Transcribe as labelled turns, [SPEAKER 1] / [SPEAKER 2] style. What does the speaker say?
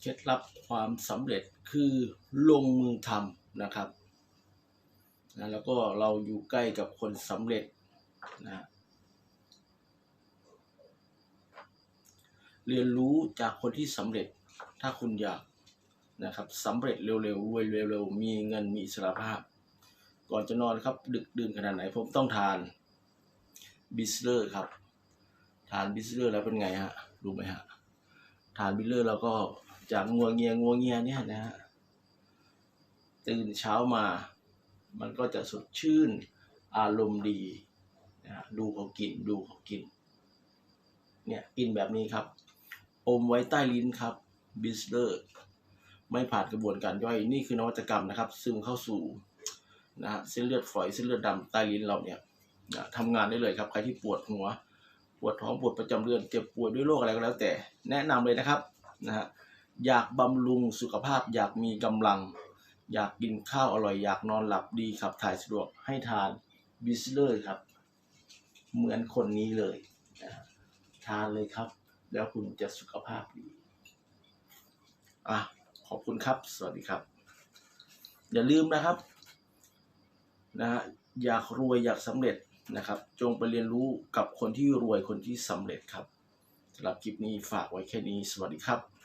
[SPEAKER 1] เคล็ดลับความสำเร็จคือลงมือทำนะครับนะแล้วก็เราอยู่ใกล้กับคนสำเร็จนะเรียนรู้จากคนที่สำเร็จถ้าคุณอยากนะครับสำเร็จเร็วๆรวยเร็วๆมีเงินมีอิสรภาพ ก่อนจะนอนครับ ดึกดื่นขนาดไหนผมต้องทานบิสเลอร์ครับ ทานบิสเลอร์แล้วเป็นไงฮะรู้ไหมฮะทานบิสเลอร์แล้วก็ จากงัวเงียงัวเงียเนี่ยนะฮะตื่นเช้ามา มันก็จะสดชื่นอารมณ์ดีนะฮะดูเขากินดูเขากิน เนี่ยกินแบบนี้ครับ อมไว้ใต้ลิ้นครับบิสเลอร์ไม่ผ่านกระบวนการย่อยนี่คือนวัตกรรมนะครับ ซึมเข้าสู่นะฮะเส้นเลือดฝอยเส้นเลือดดำใต้ลิ้นเราเนี่ยนะทำงานได้เลยครับใครที่ปวดหัว ปวดท้องปวดประจำเดือนเจ็บป่วยด้วยโรคอะไรก็แล้วแต่ แนะนำเลยนะครับนะฮะ อยากบำรุงสุขภาพ อยากมีกำลัง อยากกินข้าวอร่อย อยากนอนหลับดีขับถ่ายสะดวกให้ทานบิสเลอร์ครับ เหมือนคนนี้เลยนะฮะทานเลยครับ แล้วคุณจะสุขภาพดีอะขอบคุณครับ สวัสดีครับ อย่าลืมนะครับนะฮะอยากรวยอยากสำเร็จนะครับ จงไปเรียนรู้กับคนที่รวยคนที่สำเร็จครับสำหรับคลิปนี้ฝากไว้แค่นี้ สวัสดีครับ